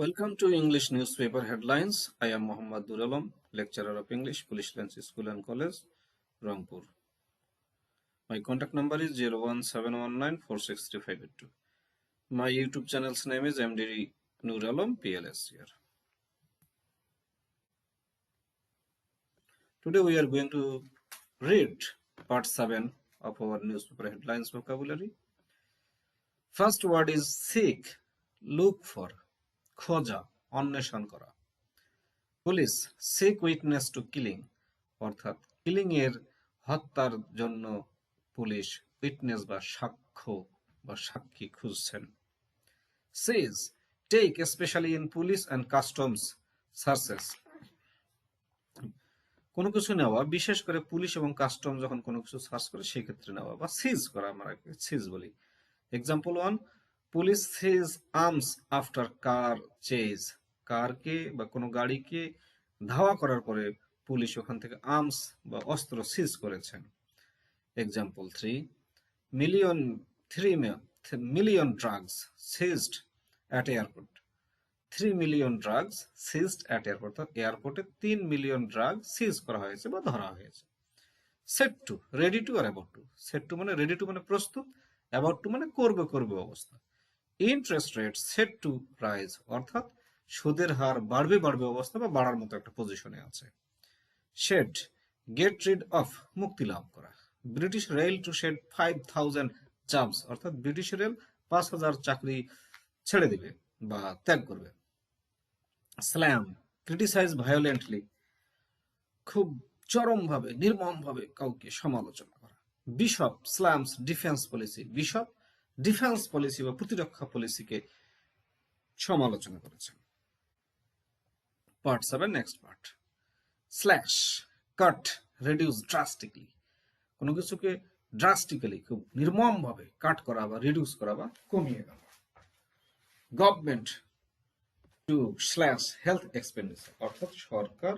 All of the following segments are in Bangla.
Welcome to English newspaper headlines. I am Muhammad Duralam, lecturer of English, Police Lens School and College, Rangpur. My contact number is 01719463582. My YouTube channel's name is MD Nuralam PLS here. Today we are going to read part 7 of our newspaper headlines vocabulary. First word is seek, look for, খোঁজা, অন্বেষণ করা। Police seek witness to killing অর্থাৎ কিলিং এর হত্যার জন্য পুলিশ উইটনেস বা সাক্ষ্য বা সাক্ষী খুঁজছেন। Take specially in police and customs searches কোনো কিছু নেওয়া, বিশেষ করে পুলিশ এবং কাস্টম যখন কোনো কিছু সার্চ করে সেই ক্ষেত্রে নেওয়া বা সিজ করা আমরা সিজ বলি। Example one police seize arms after car chase কারকে বা কোনো গাড়িকে ধাওয়া করার পরে পুলিশ ওখান থেকে আর্মস বা অস্ত্র সিজ করেছেন। Example three million three million drugs seized at airport three million drugs seized at airport এয়ারপোর্টে তিন মিলিয়ন ড্রাগ সিজ করা হয়েছে বা ধরা হয়েছে। সেট টু রেডি টু আর অ্যাবাউট টু সেট টু মানে রেডি টু মানে প্রস্তুত অ্যাবাউট টু মানে করবে করবে অবস্থা। Interest rate set to rise অর্থাৎ সুদের হার বাড়বে বাড়বে অবস্থা বা বাড়ার মতো একটা পজিশনে আছে। শেড গেট রিড অফ মুক্তি লাভ করা। British Rail to shed five thousand jobs অর্থাৎ ব্রিটিশ রেল পাঁচ হাজার চাকরি ছেড়ে দিবে বা ত্যাগ করবে। স্ল্যাম ক্রিটিসাইজ ভায়োলেন্টলি খুব চরমভাবে, নির্মমভাবে কাউকে সমালোচনা করা। Bishop slams defence policy Bishop defence policy বা প্রতিরক্ষা পলিসিকে সমালোচনা করেছেন। Part seven next part slash cut reduce drastically কোনো কিছুকে ড্রাস্টিক্যালি খুব নির্মমভাবে কাট করা বা রিডিউস করা বা কমিয়ে দেওয়া। Government to slash health expenditure অর্থাৎ সরকার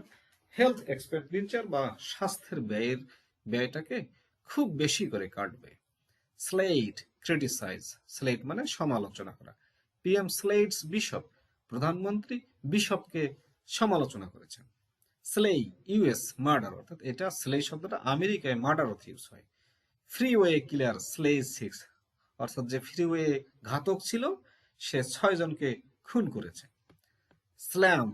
হেলথ এক্সপেন্ডিচার বা স্বাস্থ্যের ব্যয়ের ব্যয়টাকে খুব বেশি করে কাটবে। স্লেট ক্রিটিসাইজ স্লেট মানে সমালোচনা করা। পিএম স্লেটস বিশপ প্রধানমন্ত্রী বিশপকে সমালোচনা করেছেন। স্লেই ইউএস মার্ডার অর্থাৎ এটা স্লে শব্দটা আমেরিকায় মার্ডার অর্থ ইউজ হয়। ফ্রিওয়ে কিলার স্লে সিক্স অর্থাৎ যে ফ্রিওয়ে ঘাতক ছিল, সে ছয় জনকে খুন করেছে। স্ল্যাম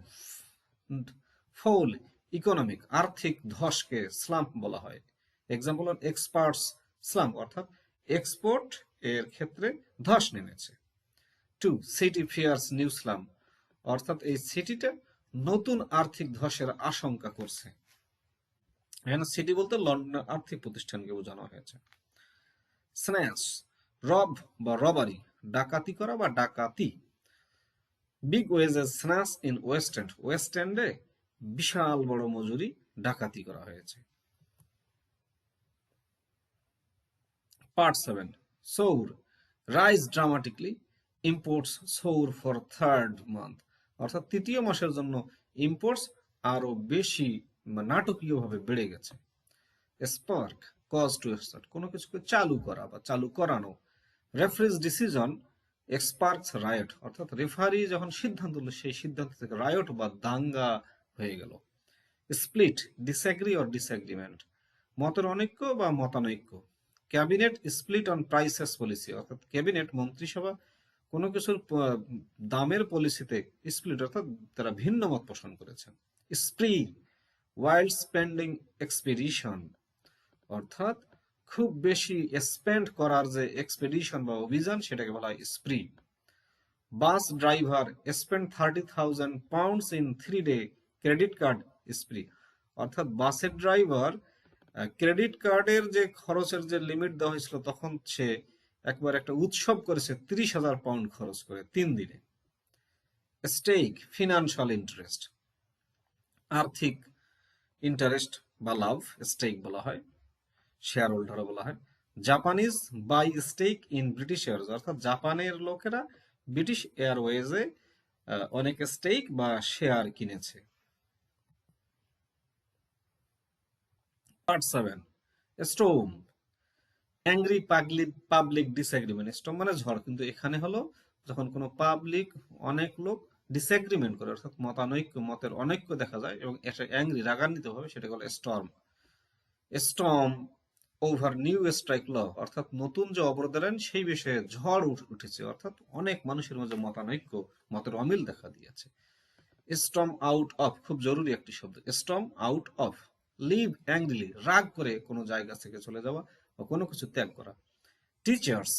ফৌল ইকোনমিক আর্থিক ধসকে স্লাম্প বলা হয়। এক্সাম্পল অন এক্সপার্টস স্লাম্প অর্থাৎ এক্সপোর্ট এর ক্ষেত্রে ধস নেমেছে। To city fears new slump অর্থাৎ এই সিটিটা নতুন আর্থিক ধসের আশঙ্কা করছে। এখানে সিটি বলতে লন্ডনের আর্থিক প্রতিষ্ঠানকে বোঝানো হয়েছে। স্ন্যাচ রব বা রবারি ডাকাতি করা বা ডাকাতি। Big wages snatch in West End west বিশাল বড় মজুরি, ডাকাতি করা হয়েছে। Part seven soar. Rise dramatically imports soar for third month অর্থাৎ তৃতীয় মাসের জন্য ইম্পোর্টস আরও বেশি নাটকীয়ভাবে বেড়ে গেছে। স্পার্ক কজ টু স্টার্ট কোনো কিছুকে চালু করা বা চালু করানো। রেফারিজ ডিসিশন এক্সপার্কস রায়ট অর্থাৎ রেফারি যখন সিদ্ধান্ত নিল, সেই সিদ্ধান্ত থেকে রায়ট বা দাঙ্গা হয়ে গেল। স্প্লিট ডিসএগ্রি অর ডিসএগ্রিমেন্ট মতের অনৈক্য বা মতানৈক্য। Cabinet split on prices policy, অর্থাৎ ক্যাবিনেট, মন্ত্রিসভা, কোনো কিছুর দামের পলিসিতে স্প্লিট, অর্থাৎ তারা ভিন্ন মত পোষণ করেছেন। স্প্রি ওয়াইল্ড স্পেন্ডিং এক্সপেডিশন, অর্থাৎ খুব বেশি স্পেন্ড করার যে এক্সপেডিশন বা অভিযান, সেটাকে বলা হয় spree bus driver spend thirty thousand pounds in three day credit card spree অর্থাৎ বাসের ড্রাইভার ক্রেডিট কার্ডের যে খরচের যে লিমিট দেওয়া হয়েছিল, তখন সে একবার একটা উৎসব করেছে, তিরিশ হাজার পাউন্ড খরচ করে তিন দিনে। স্টেক ফিনান্সিয়াল ইন্টারেস্ট আর্থিক ইন্টারেস্ট বা লাভ স্টেক বলা হয় শেয়ার হোল্ডার বলা হয়। Japanese buy stake in British Airways অর্থাৎ জাপানের লোকেরা ব্রিটিশ এয়ারওয়েজে অনেক স্টেক বা শেয়ার কিনেছে। Part seven storm angry public public disagreement storm মানে ঝড়, কিন্তু এখানে হলো যখন কোনো পাবলিক অনেক লোক ডিসএগ্রিমেন্ট করে, অর্থাৎ মতানৈক্য, মতের অনৈক্য দেখা যায় এবং এটা অ্যাংরি রাগান্বিত সেটা হলো storm storm over new strike law অর্থাৎ নতুন যে অবরোধের আইন সেই বিষয়ে ঝড় উঠেছে, অর্থাৎ অনেক মানুষের মধ্যে মতানৈক্য, মতের অমিল দেখা দিয়েছে। স্টর্ম আউট অফ খুব জরুরি একটি শব্দ storm out of leave angrily রাগ করে কোনো জায়গা থেকে চলে যাওয়া বা কোনো কিছু ত্যাগ করা। Teachers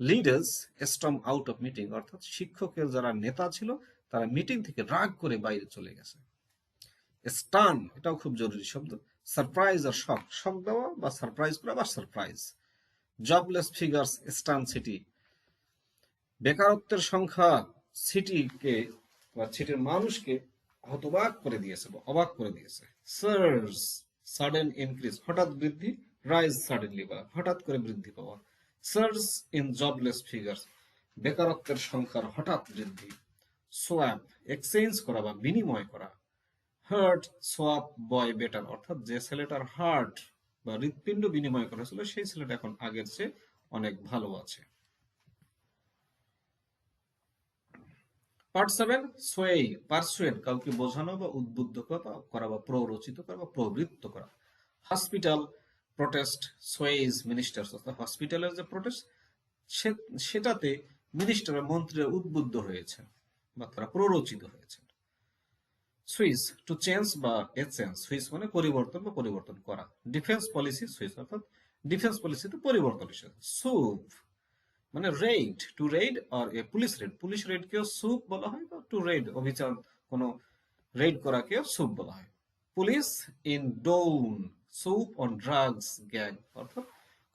leaders storm out of meeting অর্থাৎ শিক্ষকের যারা নেতা ছিল, তারা মিটিং থেকে রাগ করে বাইরে চলে গেছে। স্টান এটাও খুব জরুরি শব্দ। সারপ্রাইজ আর শক শক দেওয়া বা সারপ্রাইজ করা বা surprise jobless figures stun city বেকারত্বের সংখ্যা সিটিকে বা সিটির মানুষকে হতবাক করে দিয়েছে অবাক করে দিয়েছে। সার্জ সাডেন ইনক্রিজ হঠাৎ বৃদ্ধি রাইজ সাডেনলি বা হঠাৎ করে বৃদ্ধি পাওয়া। সার্জ ইন জবলেস ফিগার্স বেকারত্বের সংখ্যার হঠাৎ বৃদ্ধি। সোয়াপ এক্সচেঞ্জ করা বা বিনিময় করা। হার্ট সোয়াপ বয় বেটার অর্থাৎ যে ছেলেটার হার্ট বা হৃৎপিণ্ড বিনিময় করেছিল সেই ছেলেটা এখন আগের চেয়ে অনেক ভালো আছে। পার্ট সেভেন, সোয়েই পারসুয়েড কাউকে বোঝানো বা উদ্বুদ্ধ করা বা প্ররোচিত করা বা প্রবৃত্ত করা। Hospital protest sways minister. অর্থাৎ হসপিটালের যে প্রোটেস্ট সেটাতে মিনিস্টার মন্ত্রীরা উদ্বুদ্ধ হয়েছেন বা তারা প্ররোচিত হয়েছেন। সুইচ টু চেঞ্জ বা এচেঞ্জ সুইচ মানে পরিবর্তন বা পরিবর্তন করা। ডিফেন্স পলিসি সুইচ অর্থাৎ ডিফেন্স পলিসিতে পরিবর্তন এসেছে। সুপ মানে রেড টু রেড আর এ পুলিশ রেড পুলিশ রেড কেও সুপ বলা হয় বা টু রেড অভিযান, কোনো রেড করাকেও সুপ বলা হয়। Police in dawn swoop on drugs gang অর্থাৎ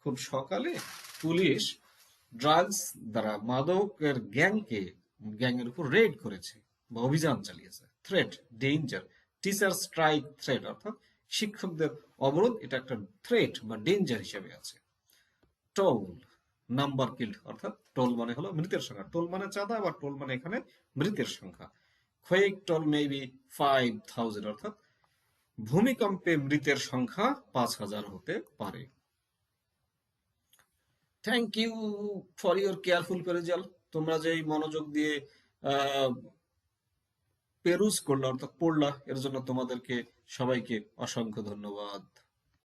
খুব সকালে পুলিশ ড্রাগস দ্বারা মাদকের গ্যাংকে, গ্যাংয়ের উপর রেড করেছে বা অভিযান চালিয়েছে। Threat danger teacher strike threat অর্থাৎ শিক্ষকদের অবরোধ, এটা একটা থ্রেট বা ডেঞ্জার হিসেবে আছে। টোল নাম্বার কিল্ড, অর্থাৎ টোল মানে হলো মৃতের সংখ্যা। টোল মানে চাঁদা আবার টোল মানে এখানে মৃতের সংখ্যা। Quake toll maybe five thousand অর্থাৎ ভূমিকম্পে মৃতের সংখ্যা পাঁচ হাজার হতে পারে। Thank you for your careful perusal তোমরা যে মনোযোগ দিয়ে পেরুজ করলা, অর্থাৎ পড়লা, এর জন্য তোমাদেরকে সবাইকে অসংখ্য ধন্যবাদ।